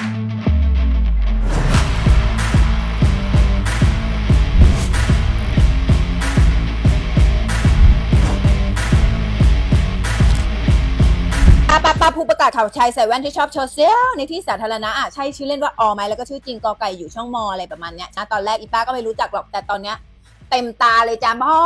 ป้าป้าป้าผู้ประกาศข่าวชายใส่แว่นที่ชอบโชว์เซลในที่สาธารณะอะใช่ชื่อเล่นว่าออไหมแล้วก็ชื่อจริงกอไก่อยู่ช่องมออะไรประมาณเนี้ยนะตอนแรกอีป้าก็ไม่รู้จักหรอกแต่ตอนเนี้ยเต็มตาเลยจ้าพ่อ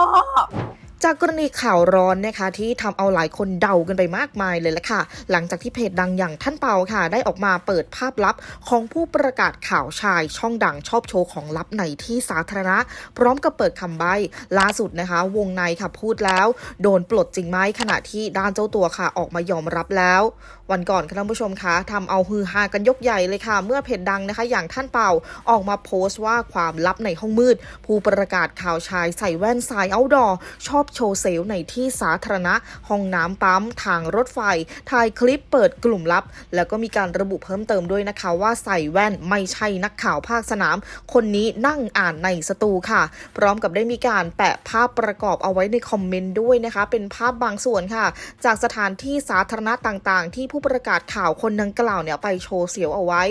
จากกรณีข่าวร้อนนะคะที่ทำเอาหลายคนเดากันไปมากมายเลยละค่ะ หลังจากที่เพจดังอย่างท่านเปาค่ะ ได้ออกมาเปิดภาพลับของผู้ประกาศข่าวชายช่องดังชอบโชว์ของลับในที่สาธารณะ พร้อมกับเปิดคำใบ้ล่าสุดนะคะ วงในค่ะพูดแล้ว โดนปลดจริงไหมขณะที่ด้านเจ้าตัวค่ะออกมายอมรับแล้ว วันก่อนค่ะท่านผู้ชมคะทำเอาฮือฮากันยกใหญ่เลยค่ะ เมื่อเพจดังนะคะ อย่างท่านเปาออกมาโพสต์ว่าความลับในห้องมืด ผู้ประกาศข่าวชายใส่แว่นสายเอาดอชอบโชว์เซลล์ในที่สาธารณะ ห้องน้ำปั๊ม ทางรถไฟ ถ่ายคลิปเปิดกลุ่มลับ แล้วก็มีการระบุเพิ่มเติมด้วยนะคะ ว่าใส่แว่นไม่ใช่นักข่าวภาคสนาม คนนี้นั่งอ่านในสตูค่ะ พร้อมกับได้มีการแปะภาพประกอบเอาไว้ในคอมเมนต์ด้วยนะคะ เป็นภาพบางส่วนค่ะ จากสถานที่สาธารณะต่างๆ ที่ผู้ประกาศข่าวคนดังกล่าวเนี่ยไปโชว์เสียวเอาไว้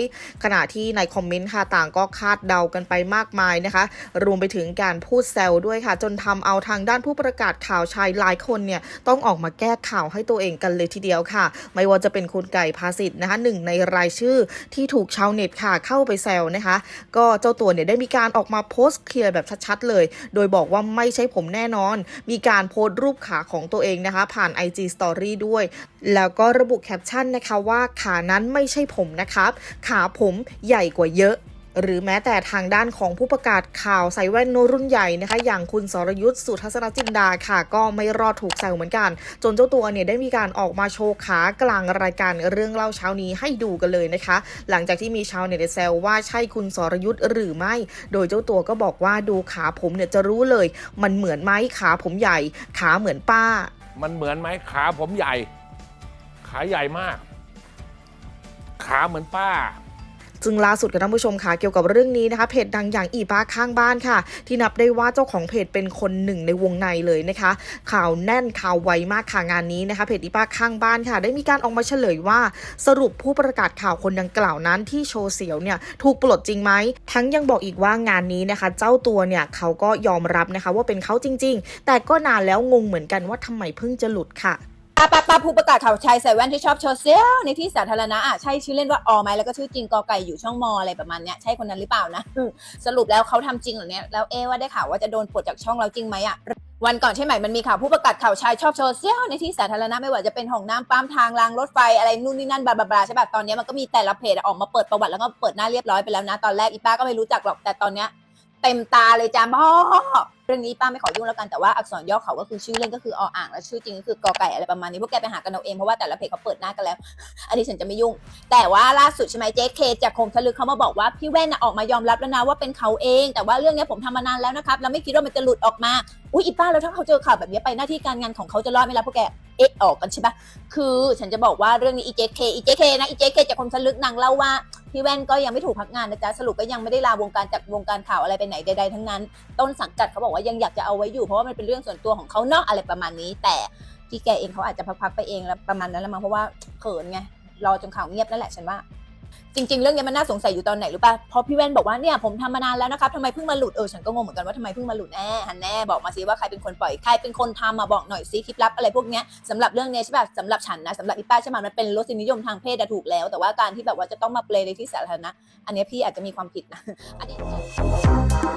ขณะที่ในคอมเมนต์ค่ะต่างก็คาดเดากันไปมากมายนะคะ รวมไปถึงการพูดแซวด้วยค่ะ จนทำเอาทางด้านผู้ประกาศข่าวชายหลายคนเนี่ยต้องออกมาแก้ข่าวให้ตัวเองกันเลยทีเดียวค่ะ ไม่ว่าจะเป็นคุณไก่ภาสิทธิ์นะคะหนึ่งในรายชื่อที่ถูกชาวเน็ตค่ะเข้าไปแซวนะคะ ก็เจ้าตัวเนี่ยได้มีการออกมาโพสต์เคลียร์แบบชัดๆเลย โดยบอกว่าไม่ใช่ผมแน่นอน มีการโพสต์รูปขาของตัวเองนะคะ ผ่าน IG Story ด้วย แล้วก็ระบุแคปชั่นนะคะว่าขานั้นไม่ใช่ผมนะครับ ขาผมใหญ่กว่าเยอะ หรือแม้แต่ทางด้านของผู้ประกาศข่าวใส่แว่นโนรุ่นใหญ่นะคะ อย่างคุณสรยุทธ์สุทัศนจินดาค่ะ ก็ไม่รอดถูกแซวเหมือนกัน จนเจ้าตัวเนี่ยได้มีการออกมาโชว์ขากลางรายการเรื่องเล่าเช้านี้ให้ดูกันเลยนะคะ หลังจากที่มีชาวเน็ตแซวว่าใช่คุณสรยุทธ์หรือไม่ โดยเจ้าตัวก็บอกว่าดูขาผมเนี่ยจะรู้เลย มันเหมือนไหมขาผมใหญ่ ขาเหมือนป้า มันเหมือนไหมขาผมใหญ่ ขาใหญ่มาก ขาเหมือนป้า ซึ่งล่าสุดกับท่านผู้ชมค่ะเกี่ยวกับเรื่องนี้นะคะเพจดังอย่างอีป้าข้างบ้านค่ะ ที่นับได้ว่าเจ้าของเพจเป็นคนหนึ่งในวงในเลยนะคะ ข่าวแน่นข่าวไวมากค่ะงานนี้นะคะเพจอีป้าข้างบ้านค่ะ ได้มีการออกมาเฉลยว่า สรุปผู้ประกาศข่าวคนดังกล่าวนั้นที่โชว์เสียวเนี่ยถูกปลดจริงไหมทั้งยังบอกอีกว่างานนี้นะคะ เจ้าตัวเนี่ยเขาก็ยอมรับนะคะว่าเป็นเขาจริง ๆ แต่ก็นานแล้วงงเหมือนกันว่าทำไมเพิ่งจะหลุดค่ะาป้าป้าผู้ประกาศข่าวชายใส่แว่นที่ชอบโชว์เซลในที่สาธารณะอะใช่ชื่อเล่นว่าออไหมแล้วก็ชื่อจริงกอไก่อยู่ช่องมออะไรประมาณเนี้ยใช่คนนั้นหรือเปล่านะสรุปแล้วเขาทำจริงเหรอเนี่ยแล้วเอ๊ว่าได้ข่าวว่าจะโดนปลดจากช่องเราจริงไหมอะวันก่อนใช่ไหมมันมีข่าวผู้ประกาศข่าวชายชอบโชว์เซลในที่สาธารณะไม่ว่าจะเป็นห้องน้ำปั๊มทางรางรถไฟอะไรนู่นนี่นั่นบลาบลาใช่ป่ะตอนนี้มันก็มีแต่ละเพจออกมาเปิดประวัติแล้วก็เปิดหน้าเรียบร้อยไปแล้วนะตอนแรกอีป้าก็ไม่รู้จักหรอกแต่ตอนเนี้ยเต็มตาเลยจ้าพ่อ เรื่องนี้ป้าไม่ขอยุ่งแล้วกันแต่ว่าอักษรย่อเขาก็คือชื่อเล่นก็คือออ่างและชื่อจริงก็คือกอไก่อะไรประมาณนี้พวกแกไปหากันเอาเองเพราะว่าแต่ละเพจเขาเปิดหน้ากันแล้ว อันนี้ฉันจะไม่ยุ่ง แต่ว่าล่าสุดใช่ไหมเจ๊เคจากคมทะลึกเขามาบอกว่าพี่แว่นน่ะออกมายอมรับแล้วนะว่าเป็นเขาเอง แต่ว่าเรื่องนี้ผมทำมานานแล้วนะครับแล้วไม่คิดว่ามันจะหลุดออกมาอุ้ยอีป้าแล้วถ้าเขาเจอข่าวแบบนี้ไปหน้าที่การงานของเขาจะรอดไหมล่ะพวกแกเอ๊ะออกกันใช่ปะคือฉันจะบอกว่าเรื่องนี้อีเจเคอีเจเคนะอีเจเคจากคมทะลึกนางเล่าว่า พี่แว่นก็ยังไม่ถูกพักงานนะจ๊ะสรุปก็ยังไม่ได้ลาวงการจากวงการข่าวอะไรไปไหนใดๆทั้งนั้น ต้นสังกัดเขาบอกว่ายังอยากจะเอาไว้อยู่เพราะว่ามันเป็นเรื่องส่วนตัวของเขาเนาะอะไรประมาณนี้ แต่พี่แกเองเขาอาจจะพักๆไปเองแล้วประมาณนั้นแล้วมั้งเพราะว่าเขินไงรอจนข่าวเงียบนั่นแหละฉันว่า จริง ๆ เรื่องนี้มันน่าสงสัยอยู่ตอนไหนรู้ป่ะเพราะพี่แว่นบอกว่าเนี่ยผมทำมานานแล้วนะครับทำไมเพิ่งมาหลุดเออฉันก็งงเหมือนกันว่าทำไมเพิ่งมาหลุดแน่ฮันแน่บอกมาซิว่าใครเป็นคนปล่อยใครเป็นคนทำมาบอกหน่อยซิคลิปลับอะไรพวกเนี้ยสำหรับเรื่องเนี้ยใช่ป่ะสำหรับฉันนะสำหรับอีป้าใช่ไหมมันเป็นรสนิยมทางเพศอะถูกแล้ว แต่ว่าการที่แบบว่าจะต้องมาเปลยในที่สาธารณะอันเนี้ยพี่อาจจะมีความผิดนะอันนี้